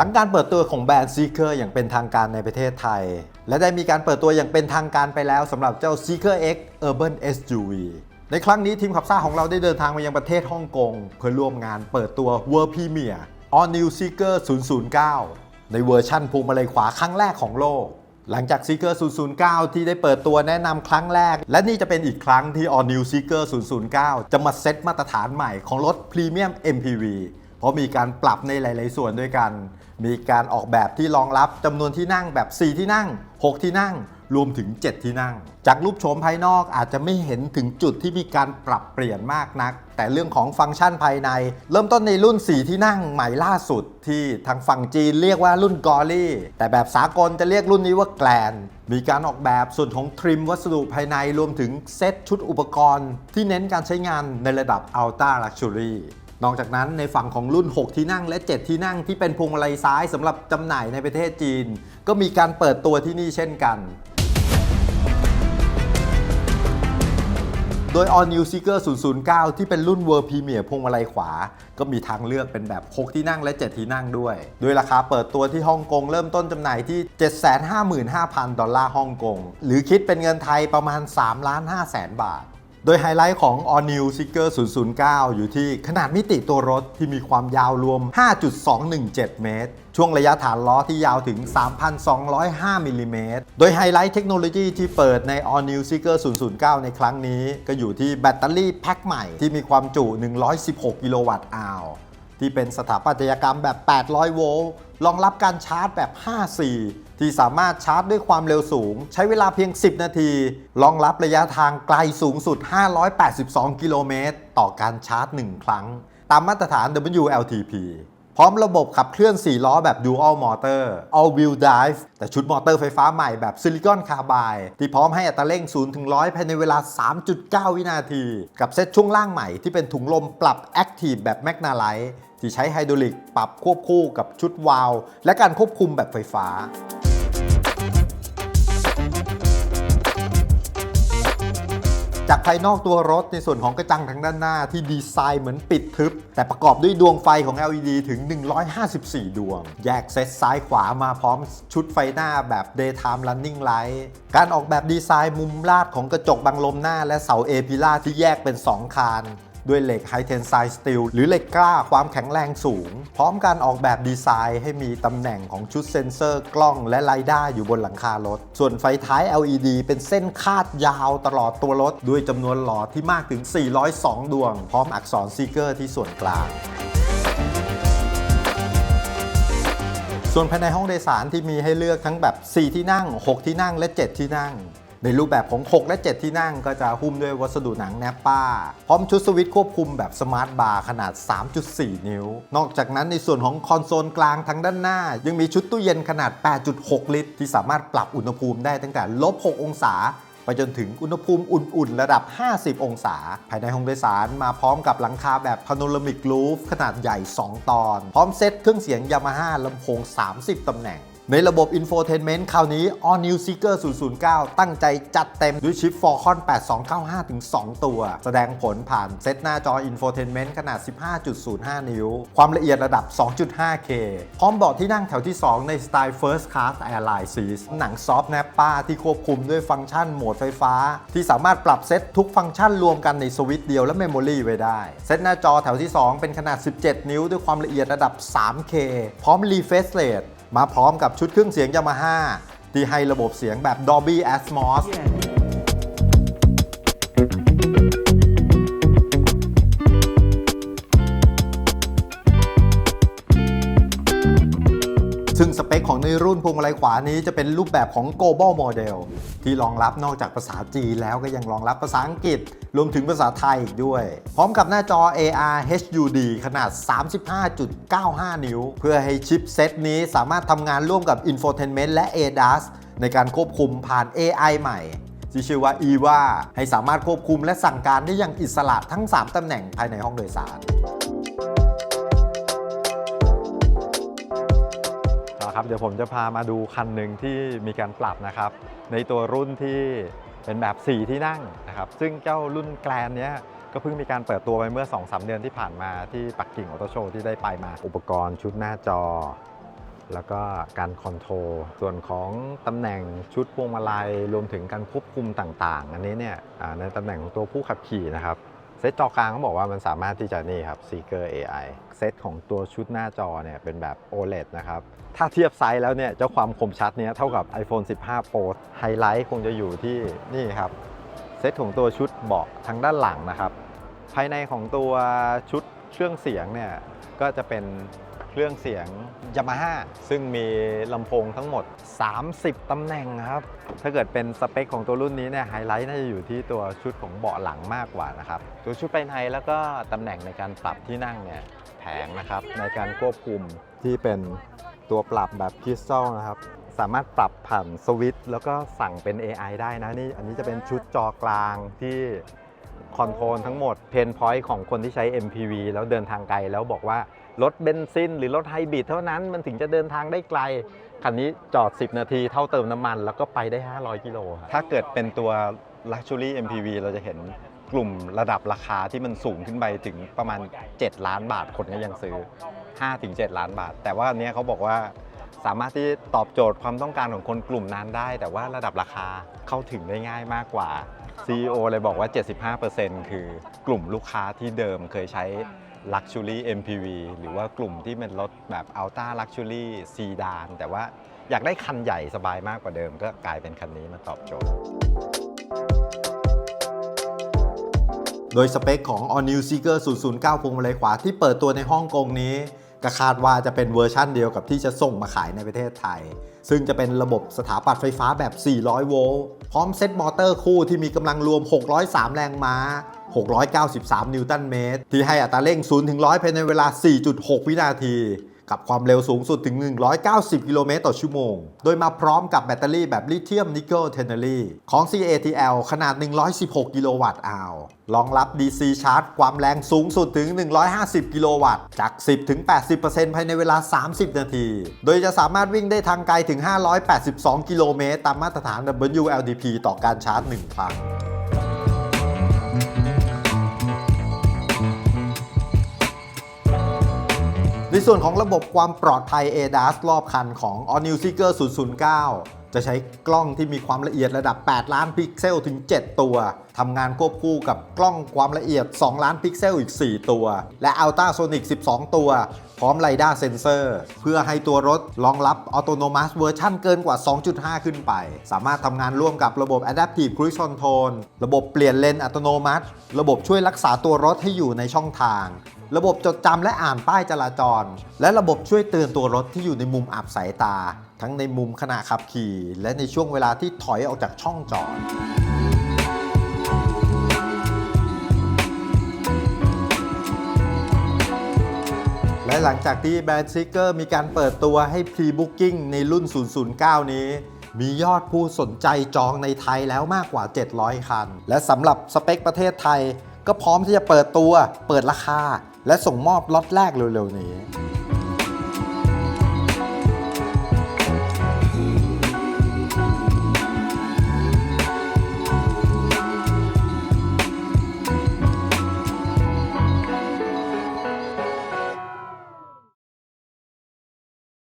หลังการเปิดตัวของแบรนด์ Seeker อย่างเป็นทางการในประเทศไทย และได้มีการเปิดตัวอย่างเป็นทางการไปแล้วสำหรับเจ้า Seeker X Urban SUV ในครั้งนี้ทีมขับซ่าของเราได้เดินทางมายังประเทศฮ่องกง เพื่อร่วมงานเปิดตัว World Premiere All New Seeker 009 ในเวอร์ชั่นพวงมาลัยขวาครั้งแรกของโลก หลังจาก Seeker 009 ที่ได้เปิดตัวแนะนำครั้งแรก และนี่จะเป็นอีกครั้งที่ All New Seeker 009 จะมาเซตมาตรฐานใหม่ของรถพรีเมียม MPV เพราะมีการปรับในหลาย ๆ ส่วนด้วยกัน มีการออกแบบที่รองรับจำนวนที่นั่งแบบ 4 ที่นั่ง 6 ที่นั่ง รวมถึง 7 ที่นั่ง จากรูปโฉมภายนอกอาจจะไม่เห็นถึงจุดที่มีการปรับเปลี่ยนมากนัก แต่เรื่องของฟังก์ชันภายใน เริ่มต้นในรุ่น 4 ที่นั่งใหม่ล่าสุด ที่ทางฝั่งจีนเรียกว่ารุ่นกอรี่ แต่แบบสากลจะเรียกรุ่นนี้ว่าแกลนมีการออกแบบส่วนของทริมวัสดุภายในรวมถึงเซตชุดอุปกรณ์ ที่เน้นการใช้งานในระดับ Ultra Luxury นอกจากนั้นในฝั่งของรุ่น 6 ที่นั่งและ 7 ที่นั่งที่เป็นพวงมาลัยซ้ายสำหรับจำหน่ายในประเทศจีน ก็มีการเปิดตัวที่นี่เช่นกัน โดย All New Seeker 009 ที่เป็นรุ่น World Premier พวงมาลัยขวา ก็มีทางเลือกเป็นแบบ 6 ที่นั่งและ 7 ที่นั่งด้วย โดยราคาเปิดตัวที่ฮ่องกงเริ่มต้นจำหน่ายที่ 755,000 ดอลลาร์ฮ่องกง หรือคิดเป็นเงินไทยประมาณ3ล้าน5แสนบาท โดยไฮไลท์ของ All New Seeker 009 อยู่ที่ขนาดมิติตัวรถที่มีความยาวรวม 5.217 เมตร ช่วงระยะฐานล้อที่ยาวถึง 3,205 มิลลิเมตร โดยไฮไลท์เทคโนโลยีที่เปิดใน All New Seeker 009 ในครั้งนี้ ก็อยู่ที่แบตเตอรี่แพ็คใหม่ที่มีความจุ 116 กิโลวัตต์อาวที่เป็นสถาปัตยกรรมแบบ 800 โวลต์ รองรับการชาร์จแบบ 5C ที่สามารถชาร์จด้วยความเร็วสูง ใช้เวลาเพียง 10 นาทีรองรับระยะทางไกลสูงสุด 582 กิโลเมตร ต่อการชาร์จ 1 ครั้ง ตามมาตรฐาน WLTP พร้อมระบบขับเคลื่อน 4 ล้อแบบ Dual Motor All Wheel Drive แต่ชุดมอเตอร์ไฟฟ้าใหม่แบบซิลิคอนคาร์บายที่พร้อมให้อัตราเร่ง 0 ถึง 100 ภายในเวลา 3.9 วินาที กับเซ็ตช่วงล่างใหม่ที่เป็นถุงลมปรับ Active แบบ m a g n a l i t e ที่ใช้ไฮดรอลิกปรับควบคู่กับชุดวาล์วและการควบคุมแบบไฟฟ้า จากภายนอกตัวรถในส่วนของกระจังทางด้านหน้าที่ดีไซน์เหมือนปิดทึบ แต่ประกอบด้วยดวงไฟของ LED ถึง 154 ดวง แยกเซตซ้ายขวามาพร้อมชุดไฟหน้าแบบ Daytime Running Light การออกแบบดีไซน์มุมลาดของกระจกบังลมหน้าและเสาเอพิล่าที่แยกเป็น 2 คาน ด้วยเหล็กไฮเทนไซสตีลหรือเหล็กกล้าความแข็งแรงสูง พร้อมการออกแบบดีไซน์ให้มีตำแหน่งของชุดเซ็นเซอร์กล้องและไรด้าอยู่บนหลังคารถ ส่วนไฟท้าย LED เป็นเส้นคาดยาวตลอดตัวรถ ด้วยจำนวนหลอดที่มากถึง 402 ดวง พร้อมอักษรซีเกอร์ที่ส่วนกลางส่วนภายในห้องโดยสารที่มีให้เลือกทั้งแบบ 4 ที่นั่ง 6 ที่นั่งและ 7 ที่นั่ง ในรูปแบบของ 6 และ 7 ที่นั่งก็จะหุ้มด้วยวัสดุหนังแนปป้า พร้อมชุดสวิตช์ควบคุมแบบสมาร์ทบาร์ขนาด 3.4 นิ้ว นอกจากนั้นในส่วนของคอนโซลกลางทางด้านหน้า ยังมีชุดตู้เย็นขนาด 8.6 ลิตร ที่สามารถปรับอุณหภูมิได้ตั้งแต่ลบ 6 องศาไปจนถึงอุณหภูมิอุ่นๆ ระดับ 50 องศา ภายในห้องโดยสารมาพร้อมกับหลังคาแบบพาโนรามิกรูฟขนาดใหญ่ 2 ตอน พร้อมเซ็ตเครื่องเสียงยามาฮ่าลำโพง 30 ตำแหน่ง ในระบบ Infotainment คราวนี้ All New Seeker 009 ตั้งใจจัดเต็มด้วยชิป Qualcomm 8295 ถึง 2 ตัว แสดงผลผ่านเซตหน้าจอ Infotainment ขนาด 15.05 นิ้ว ความละเอียดระดับ 2.5K พร้อมเบาะที่นั่งแถวที่ 2 ในสไตล์ First Class Airline Seat หนังซอฟต์แนปป้าที่ควบคุมด้วยฟังก์ชันโหมดไฟฟ้า ที่สามารถปรับเซตทุกฟังก์ชันรวมกันในสวิตช์เดียวและเมมโมรีไว้ได้ เซตหน้าจอแถวที่ 2 เป็นขนาด 17 นิ้ว ด้วยความละเอียดระดับ 3K พร้อม Refresh Rate มาพร้อมกับชุดเครื่องเสียงยามาฮ่าที่ให้ระบบเสียงแบบ Dolby Atmos สเปคของในรุ่นพวงมาลัยขวานี้จะเป็นรูปแบบของ global model ที่รองรับนอกจากภาษาจีนแล้วก็ยังรองรับภาษาอังกฤษ รวมถึงภาษาไทยอีกด้วย พร้อมกับหน้าจอ AR HUD ขนาด 35.95 นิ้ว เพื่อให้ชิปเซตนี้สามารถทำงานร่วมกับ Infotainment และ ADAS ในการควบคุมผ่าน AI ใหม่ที่ชื่อว่า EVA ให้สามารถควบคุมและสั่งการได้อย่างอิสระทั้ง 3 ตำแหน่งภายในห้องโดยสาร ครับ เดี๋ยวผมจะพามาดูคันหนึ่งที่มีการปรับนะครับ ในตัวรุ่นที่เป็นแบบ 4 ที่นั่งนะครับ ซึ่งเจ้ารุ่นแกลนเนี้ยก็เพิ่งมีการเปิดตัวไปเมื่อ 2-3 เดือนที่ผ่านมาที่ปักกิ่งออโตโชว์ที่ได้ไปมา อุปกรณ์ชุดหน้าจอ แล้วก็การคอนโทรลส่วนของตำแหน่งชุดพวงมาลัยรวมถึงการควบคุมต่างๆ อันนี้เนี่ยในตำแหน่งของตัวผู้ขับขี่นะครับ เซตจอกลางเขาบอกว่ามันสามารถที่จะนี่ครับ Seeker AI เซตของตัวชุดหน้าจอเนี่ยเป็นแบบ OLED นะครับ ถ้าเทียบไซส์แล้วเนี่ยเจ้าความคมชัดเนี่ยเท่ากับ iPhone 15 Pro ไฮไลท์คงจะอยู่ที่นี่ครับ เซตของตัวชุดเบาะทางด้านหลังนะครับ ภายในของตัวชุดเครื่องเสียงเนี่ยก็จะเป็น รื่องเสียง Yamaha ซึ่งมีลำโพงทั้งหมด 30ตำแหน่งครับ ถ้าเกิดเป็นสเปคของตัวรุ่นนี้เนี่ยไฮไลท์น่าจะอยู่ที่ตัวชุดของเบาะหลังมากกว่านะครับ ตัวชุดภายในแล้วก็ตำแหน่งในการปรับที่นั่งเนี่ยแผงนะครับในการควบคุมที่เป็นตัวปรับแบบคริสตัลนะครับสามารถปรับผ่านสวิตช์แล้วก็สั่งเป็น AI ได้นะนี่อันนี้จะเป็นชุดจอกลางที่คอนโทรลทั้งหมดเพนพอยต์ของคนที่ใช้ MPV แล้วเดินทางไกลแล้วบอกว่า รถเบนซินหรือรถไฮบริดเท่านั้นมันถึงจะเดินทางได้ไกล คันนี้จอด 10 นาทีเท่าเติมน้ำมัน แล้วก็ไปได้ 500 กิโลครับถ้าเกิดเป็นตัว Luxury MPV เราจะเห็นกลุ่มระดับราคาที่มันสูงขึ้นไปถึงประมาณ 7 ล้านบาทคนก็ยังซื้อ 5-7 ล้านบาท แต่ว่าอันเนี้ยเขาบอกว่าสามารถที่ตอบโจทย์ความต้องการของคนกลุ่มนั้นได้ แต่ว่าระดับราคาเข้าถึงได้ง่ายมากกว่า CEO เลยบอกว่า 75%คือกลุ่มลูกค้าที่เดิมเคยใช้ Luxury MPV หรือว่ากลุ่มที่เป็นรถแบบ Ultra Luxury ซีดานแต่ว่าอยากได้คันใหญ่สบายมากกว่าเดิม ก็กลายเป็นคันนี้มาตอบโจทย์ โดยสเปคของ All New Seeker 009พวงมาลัยขวาที่เปิดตัวในฮ่องกงนี้ ก็คาดว่าจะเป็นเวอร์ชั่นเดียวกับที่จะส่งมาขายในประเทศไทย ซึ่งจะเป็นระบบสถาปัตย์ไฟฟ้าแบบ 400 โวลต์ พร้อมเซ็ตมอเตอร์คู่ที่มีกำลังรวม 603 แรงม้า 693 นิวตันเมตร ที่ให้อัตราเร่ง 0 ถึง 100 ภายในเวลา 4.6 วินาที กับความเร็วสูงสุดถึง 190 กิโลเมตรต่อชั่วโมง โดยมาพร้อมกับแบตเตอรี่แบบลิเธียมนิกเกิลเทนเนอรี่ของ CATL ขนาด 116 กิโลวัตต์อาวรองรับ DC ชาร์จ ความแรงสูงสุดถึง 150 กิโลวัตต์ จาก 10 ถึง 80%ภายในเวลา 30 นาที โดยจะสามารถวิ่งได้ทางไกลถึง 582 กิโลเมตร ตามมาตรฐาน WLTP ต่อการชาร์จ 1 ครั้ง ในส่วนของระบบความปลอดภัย ADAS รอบคันของ All New Seeker 009 จะใช้กล้องที่มีความละเอียดระดับ 8 ล้านพิกเซลถึง 7 ตัว ทำงานควบคู่กับกล้องความละเอียด 2 ล้านพิกเซลอีก 4 ตัว และ Ultrasonic 12 ตัว พร้อม LiDAR Sensor เพื่อให้ตัวรถรองรับ Autonomous เวอร์ชันเกินกว่า 2.5 ขึ้นไป สามารถทำงานร่วมกับระบบ Adaptive Cruise Control ระบบเปลี่ยนเลนอัตโนมัติ ระบบช่วยรักษาตัวรถให้อยู่ในช่องทาง ระบบจดจำและอ่านป้ายจราจร และระบบช่วยเตือนตัวรถที่อยู่ในมุมอับสายตา ทั้งในมุมขณะขับขี่ และในช่วงเวลาที่ถอยออกจากช่องจอดและหลังจากที่แบรนด์ซิกเกอร์มีการเปิดตัวให้ Pre-Booking ในรุ่น 009 นี้ มียอดผู้สนใจจองในไทยแล้วมากกว่า 700 คัน และสำหรับสเปคประเทศไทย ก็พร้อมที่จะเปิดตัว เปิดราคา และส่งมอบล็อตแรกเร็วๆนี้